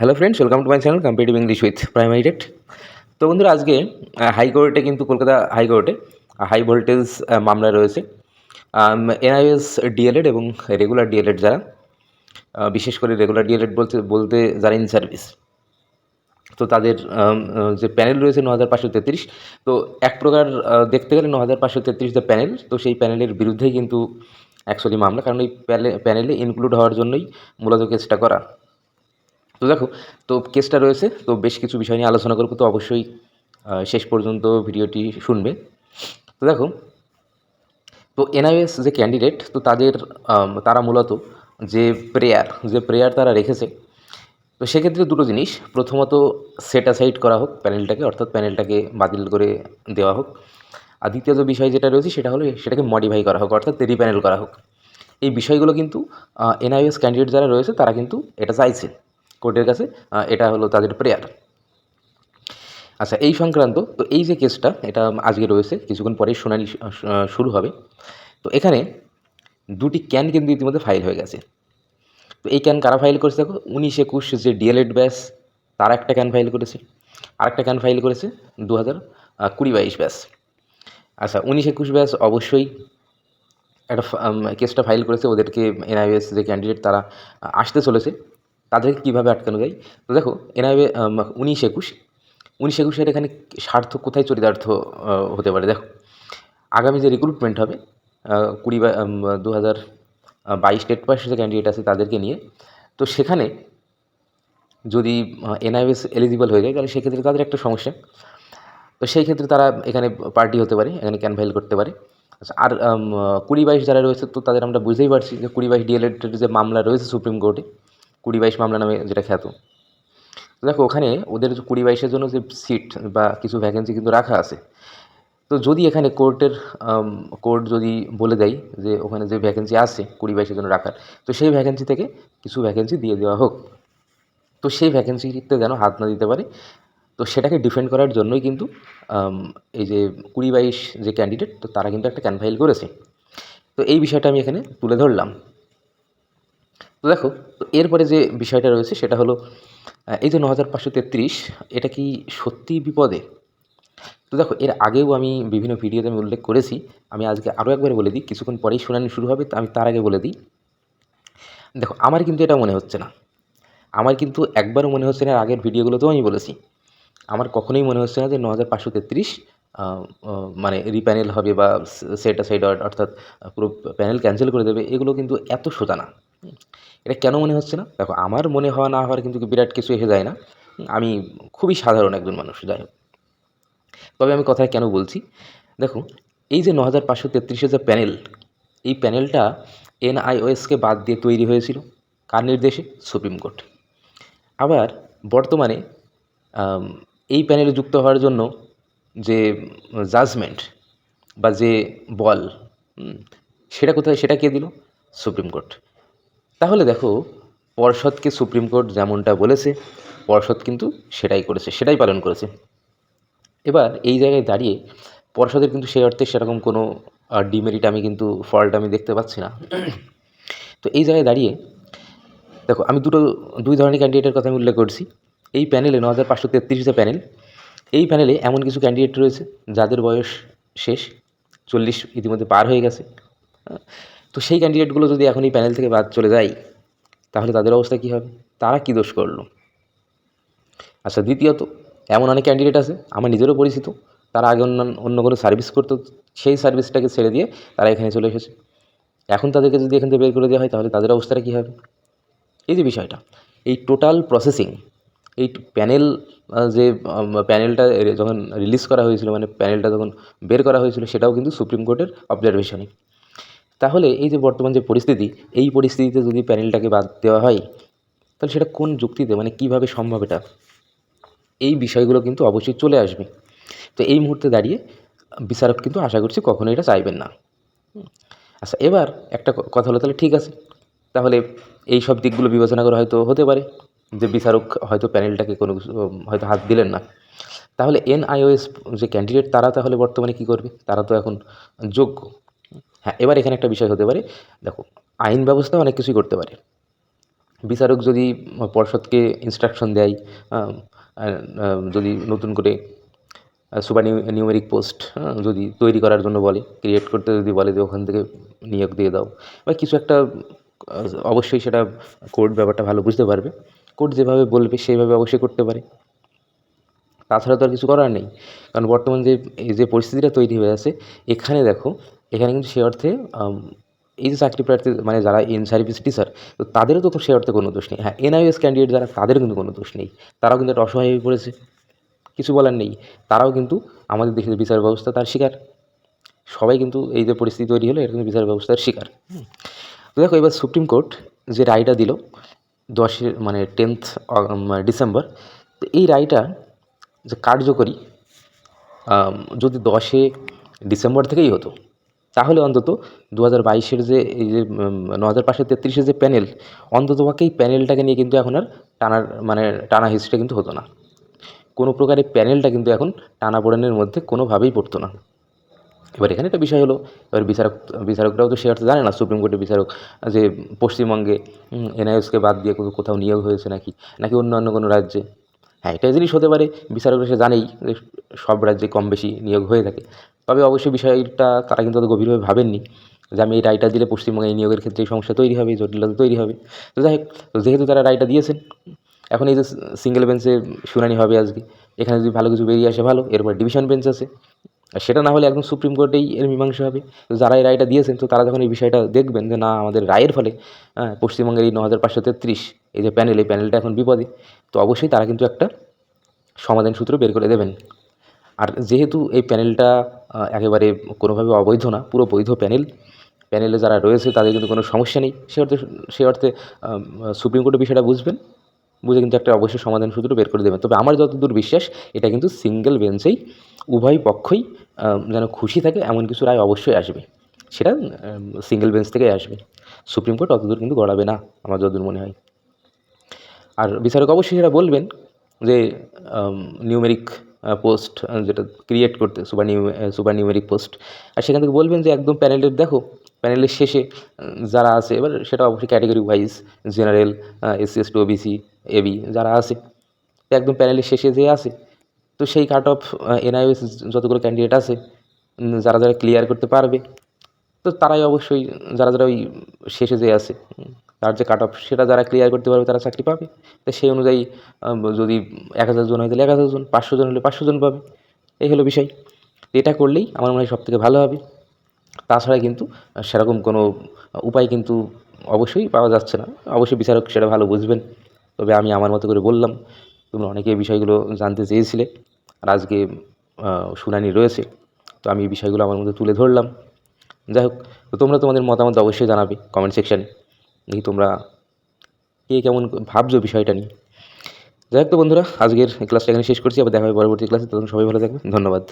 Hello friends welcome to my channel competitive English with primary rate তো বন্ধুরা, আজকে হাইকোর্টে কিন্তু কলকাতা হাইকোর্টে হাই ভোল্টেজ মামলা রয়েছে। এনআইএস ডিএলএড এবং রেগুলার ডিএলএড যারা বিশেষ করে রেগুলার ডিএলএড বলতে বলতে যারা ইন সার্ভিস তো তাদের যে প্যানেল রয়েছে ন হাজার পাঁচশো তেত্রিশ, তো এক প্রকার দেখতে গেলে ন হাজার পাঁচশো তেত্রিশ যে প্যানেল তো সেই প্যানেলের বিরুদ্ধেই কিন্তু অ্যাকচুয়ালি মামলা, কারণ এই প্যানেলে ইনক্লুড হওয়ার জন্যই মূলত কেসটা করা। তো দেখো, তো কেসটা রয়েছে, তো বেশ কিছু বিষয় নিয়ে আলোচনা করব, তো অবশ্যই শেষ পর্যন্ত ভিডিওটি শুনবে। তো দেখো, তো এনআইএস যে ক্যান্ডিডেট তো তাদের তারা মূলত যে প্রেয়ার যে প্রেয়ার তারা রেখেছে, তো সেক্ষেত্রে দুটো জিনিস। প্রথমত সেট অ্যাসাইড করা হোক প্যানেলটাকে অর্থাৎ প্যানেলটাকে বাতিল করে দেওয়া হোক। আর দ্বিতীয় যে বিষয় যেটা রয়েছে, সেটা হলো সেটাকে মডিফাই করা হোক, অর্থাৎ রিপ্যানেল করা হোক। এই বিষয়গুলো কিন্তু এনআইএস ক্যান্ডিডেট যারা রয়েছে, তারা কিন্তু এটা চাইছে। কোর্টের কাছে এটা হলো তাদের প্রেয়ার আচ্ছা এই সংক্রান্ত, তো এই যে কেসটা এটা আজকে রয়েছে, কিছুক্ষণ পরেই শুনানি শুরু হবে। তো এখানে দুটি ক্যান কিন্তু ইতিমধ্যে ফাইল হয়ে গেছে। তো এই ক্যান কারা ফাইল করেছে দেখো? উনিশ একুশ যে ডিএলএড ব্যাস তারা একটা ক্যান ফাইল করেছে। আরেকটা ক্যান ফাইল করেছে দু হাজার কুড়ি বাইশ ব্যাস আচ্ছা উনিশ একুশ ব্যাস অবশ্যই একটা কেসটা ফাইল করেছে। ওদেরকে এনআইএস যে ক্যান্ডিডেট তারা আসতে চলেছে। তাদেরকে কীভাবে আটকানো যায়? তো দেখো এনআইএ উনিশ একুশ। উনিশ একুশের এখানে স্বার্থ কোথায় চরিতার্থ হতে পারে। দেখো, আগামী যে রিক্রুটমেন্ট হবে কুড়ি বা দু হাজার বাইশ টেট পাস যে ক্যান্ডিডেট আছে তাদেরকে নিয়ে, তো সেখানে যদি এনআইএস এলিজিবল হয়ে যায়, তাহলে সেক্ষেত্রে তাদের একটা সমস্যা। তো সেই ক্ষেত্রে তারা এখানে পার্টি হতে পারে, এখানে ক্যান ফাইল করতে পারে। আচ্ছা আর কুড়ি বাইশ যারা রয়েছে, তো তাদের আমরা বুঝতেই পারছি যে কুড়ি বাইশ ডিএলএডের যে মামলা রয়েছে সুপ্রিম কোর্টে কুড়ি বাইশ মামলা নামে যেটা খ্যাত। দেখো, ওখানে ওদের কুড়ি বাইশের জন্য যে সিট বা কিছু ভ্যাকেন্সি কিন্তু রাখা আছে। তো যদি এখানে কোর্টের কোর্ট যদি বলে দেয় যে ওখানে যে ভ্যাকেন্সি আছে কুড়ি বাইশের জন্য রাখার, তো সেই ভ্যাকেন্সি থেকে কিছু ভ্যাকেন্সি দিয়ে দেওয়া হোক। তো সেই ভ্যাকেন্সিতে যেন হাত না দিতে পারে। তো সেটাকে ডিফেন্ড করার জন্যই কিন্তু এই যে কুড়ি বাইশ যে ক্যান্ডিডেট তো তারা কিন্তু একটা ক্যান ফাইল করেছে। তো এই বিষয়টা আমি এখানে তুলে ধরলাম। তো দেখো এরপরে যে বিষয়টা রয়েছে সেটা হলো এই যে ন হাজার পাঁচশো তেত্রিশ, এটা কি সত্যিই বিপদে? তো দেখো, এর আগেও আমি বিভিন্ন ভিডিওতে আমি উল্লেখ করেছি, আমি আজকে আরও একবার বলে দিই, কিছুক্ষণ পরেই শুনানি শুরু হবে আমি তার আগে বলে দিই। দেখো, আমার কিন্তু এটা মনে হচ্ছে না। আমার কিন্তু একবারও মনে হচ্ছে না আগের ভিডিওগুলোতেও আমি বলেছি। আমার কখনোই মনে হচ্ছে না যে ন হাজার পাঁচশো তেত্রিশ মানে রিপ্যানেল হবে বা সেট সাইড অর্থাৎ পুরো প্যানেল ক্যান্সেল করে দেবে, এগুলো কিন্তু এত সোজা না। এটা কেন মনে হচ্ছে না? দেখো, আমার মনে হওয়া না হওয়ার কিন্তু বিরাট কিছু এসে যায় না। আমি খুবই সাধারণ একজন মানুষ, যাই হোক। তবে আমি কথায় কেন বলছি? দেখো, এই যে ন হাজার পাঁচশো তেত্রিশের যে প্যানেল, এই প্যানেলটা এনআইওএসকে বাদ দিয়ে তৈরি হয়েছিল। কার নির্দেশে? Supreme court. আবার বর্তমানে এই প্যানেলে যুক্ত হওয়ার জন্য যে জাজমেন্ট বা যে বল সেটা কোথায়, সেটা কে দিল? Supreme court. তাহলে দেখো, পর্ষদকে সুপ্রিম কোর্ট যেমনটা বলেছে, পর্ষদ কিন্তু সেটাই করেছে, সেটাই পালন করেছে। এবার এই জায়গায় দাঁড়িয়ে পর্ষদের কিন্তু সেই অর্থে সেরকম কোনো ডিমেরিট আমি কিন্তু ফল্ট আমি দেখতে পাচ্ছি না। তো এই জায়গায় দাঁড়িয়ে, দেখো, আমি দুটো, দুই ধরনের ক্যান্ডিডেটের কথা আমি উল্লেখ করছি। এই প্যানেলে ন হাজার পাঁচশো তেত্রিশ যে প্যানেল এই প্যানেলে এমন কিছু ক্যান্ডিডেট রয়েছে যাদের বয়স শেষ, চল্লিশ ইতিমধ্যে পার হয়ে গেছে। তো সেই ক্যান্ডিডেটগুলো যদি এখন এই প্যানেল থেকে বাদ চলে যায়, তাহলে তাদের অবস্থা কী হবে? তারা কী দোষ করল? আচ্ছা দ্বিতীয়ত, এমন অনেক ক্যান্ডিডেট আছে, আমার নিজেরও পরিচিত, তারা আগে অন্য অন্য কোনো সার্ভিস করতো, সেই সার্ভিসটাকে ছেড়ে দিয়ে তারা এখানে চলে এসেছে। এখন তাদেরকে যদি এখান থেকে বের করে দেওয়া হয়, তাহলে তাদের অবস্থাটা কী হবে? এই যে বিষয়টা, এই টোটাল প্রসেসিং এই প্যানেল যে প্যানেলটা যখন রিলিজ করা হয়েছিল মানে প্যানেলটা যখন বের করা হয়েছিল, সেটাও কিন্তু সুপ্রিম কোর্টের অবজারভেশনে তাহলে এই যে বর্তমান যে পরিস্থিতি, এই পরিস্থিতিতে যদি প্যানেলটাকে বাদ দেওয়া হয়, তাহলে সেটা কোন যুক্তিতে মানে কীভাবে সম্ভব এটা? এই বিষয়গুলো কিন্তু অবশ্যই চলে আসবে। তো এই মুহূর্তে দাঁড়িয়ে বিচারক কিন্তু আশা করছি কখনো এটা চাইবেন না। আচ্ছা এবার একটা কথা হলো, তাহলে ঠিক আছে। তাহলে এই সব দিকগুলো বিবেচনা করে হয়তো হতে পারে যে বিচারক হয়তো প্যানেলটাকে কোনো হয়তো হাত দিলেন না। তাহলে এনআইওএস যে ক্যান্ডিডেট তারা তাহলে বর্তমানে কী করবে? তারা তো এখন যোগ্য। হ্যাঁ এবার এখানে একটা বিষয় হতে পারে। দেখো, আইন ব্যবস্থা অনেক কিছুই করতে পারে। বিচারক যদি পর্ষদকে ইনস্ট্রাকশন দেয় যদি নতুন করে সুপার নিউমেরিক পোস্ট যদি তৈরি করার জন্য বলে ক্রিয়েট করতে যদি বলে যে ওখান থেকে নিয়োগ দিয়ে দাও, বা কিছু একটা অবশ্যই সেটা কোর্ট ব্যাপারটা ভালো বুঝতে পারবে। কোর্ট যেভাবে বলবে, সেইভাবে অবশ্যই করতে পারে। তাছাড়া তো আর কিছু করার নেই। কারণ বর্তমান যে, এই যে পরিস্থিতিটা তৈরি হয়ে আছে, এখানে দেখো এখানে কিন্তু সে অর্থে এই যে চাকরি প্রার্থী মানে যারা ইন সার্ভিস টিচার তো তাদেরও তো সে অর্থে কোনো দোষ নেই। হ্যাঁ এনআইএস ক্যান্ডিডেট যারা, তাদেরও কিন্তু কোনো দোষ নেই। তারাও কিন্তু একটা অসহায় হয়ে পড়েছে। কিছু বলার নেই। তারাও কিন্তু আমাদের দেশের বিচার ব্যবস্থা, তার শিকার। সবাই কিন্তু এই যে পরিস্থিতি তৈরি হলো এর কিন্তু বিচার ব্যবস্থার শিকার। তো দেখো, এবার সুপ্রিম কোর্ট যে রায়টা দিল দশের মানে টেন্থ ডিসেম্বর, তো এই রায়টা যে কার্যকরী যদি দশে ডিসেম্বর থেকেই হতো তাহলে অন্তত দু হাজার বাইশের যে এই যে ন হাজার পাঁচশো তেত্রিশের যে প্যানেল, অন্তত এই প্যানেলটাকে নিয়ে কিন্তু এখন আর টানার মানে টানা হিস্ট্রি কিন্তু হতো না। কোনো প্রকারে প্যানেলটা কিন্তু এখন টানা টানাপোড়েনের মধ্যে কোনোভাবেই পড়তো না। এবার এখানে একটা বিষয় হলো, এবার বিচারক, বিচারকরাও তো সে অর্থে জানে না, সুপ্রিম কোর্টের বিচারক, যে পশ্চিমবঙ্গে এনআইএসকে বাদ দিয়ে কোথাও নিয়োগ হয়েছে নাকি নাকি অন্য অন্য কোনো রাজ্যে। হ্যাঁ এটা জিনিস হতে পারে বিচারকরা সে জানেই যে সব রাজ্যে কম বেশি নিয়োগ হয়ে থাকে। তবে অবশ্যই বিষয়টা তারা কিন্তু অত গভীরভাবে ভাবেননি যে আমি এই রায়টা দিলে পশ্চিমবঙ্গে নিয়োগের ক্ষেত্রে সমস্যা তৈরি হবে জটিলতা তৈরি হবে। তো যাই হোক যেহেতু তারা রায়টা দিয়েছেন, এখন এই যে সিঙ্গেল বেঞ্চে শুনানি হবে আজকে, এখানে যদি ভালো কিছু বেরিয়ে আসে ভালো, এরপর ডিভিশন বেঞ্চ আছে। আর সেটা না হলে একদম সুপ্রিম কোর্টেই এর মীমাংসা হবে। যারা এই রায়টা দিয়েছেন তো তারা যখন এই বিষয়টা দেখবেন যে না আমাদের রায়ের ফলে হ্যাঁ, পশ্চিমবঙ্গের এই ন হাজার পাঁচশো তেত্রিশ এই যে প্যানেল এই প্যানেলটা এখন বিপদে তো অবশ্যই তারা কিন্তু একটা সমাধান সূত্র বের করে দেবেন। আর যেহেতু এই প্যানেলটা একেবারে কোনোভাবে অবৈধ না পুরো বৈধ প্যানেল প্যানেলে যারা রয়েছে তাদের কিন্তু কোনো সমস্যা নেই। সে অর্থে সে অর্থে সুপ্রিম কোর্টের বিষয়টা বুঝবেন। বুঝে কিন্তু একটা অবশ্যই সমাধান সূত্র বের করে দেবেন। তবে আমার যতদূর বিশ্বাস, এটা কিন্তু সিঙ্গেল বেঞ্চেই উভয় পক্ষই যেন খুশি থাকে এমন কিছু রায় অবশ্যই আসবে। সেটা সিঙ্গেল বেঞ্চ থেকেই আসবে। সুপ্রিম কোর্ট অতদূর কিন্তু গড়াবে না, আমার যতদূর মনে হয়। আর বিচারক অবশ্যই সেটা বলবেন যে নিউমেরিক পোস্ট যেটা ক্রিয়েট করতে super new super numeric post আর সেখান থেকে বলবেন যে, একদম প্যানেলের দেখো প্যানেলের শেষে যারা আছে, এবার সেটা অবশ্যই category wise general SC ST OBC AB যারা আছে, একদম প্যানেলের শেষে যে আছে, তো সেই কাট অফ এনআইএস যতগুলো ক্যান্ডিডেট আছে যারা যারা ক্লিয়ার করতে পারবে, তো তারাই অবশ্যই, যারা যারা ওই শেষে যে আছে তার যে কাট অফ সেটা যারা ক্লিয়ার করতে পারবে, তারা চাকরি পাবে। তো সেই অনুযায়ী যদি এক হাজার জন হয়, তাহলে এক হাজার জন, পাঁচশো জন হলে পাঁচশো জন পাবে। এই হলো বিষয়। এটা করলেই আমার মনে হয় সব থেকে ভালো হবে। তাছাড়া কিন্তু সেরকম কোনো উপায় কিন্তু অবশ্যই পাওয়া যাচ্ছে না। অবশ্যই বিচারক সেটা ভালো বুঝবেন। তবে আমি আমার মতো করে বললাম তোমরা অনেকে বিষয়গুলো জানতে চেয়েছিলে আর আজকে শুনানি রয়েছে। তো আমি এই বিষয়গুলো আমার মধ্যে তুলে ধরলাম। যাই হোক, তো তোমরা তোমাদের মতামত অবশ্যই জানাবে কমেন্ট সেকশানে দেখি তোমরা কে কেমন ভাবছ বিষয়টা নিয়ে। যাই হোক তো বন্ধুরা, আজকের ক্লাসটা এখানে শেষ করছি। আবার দেখা হবে পরবর্তী ক্লাসে তখন সবাই ভালো থাকবে। ধন্যবাদ।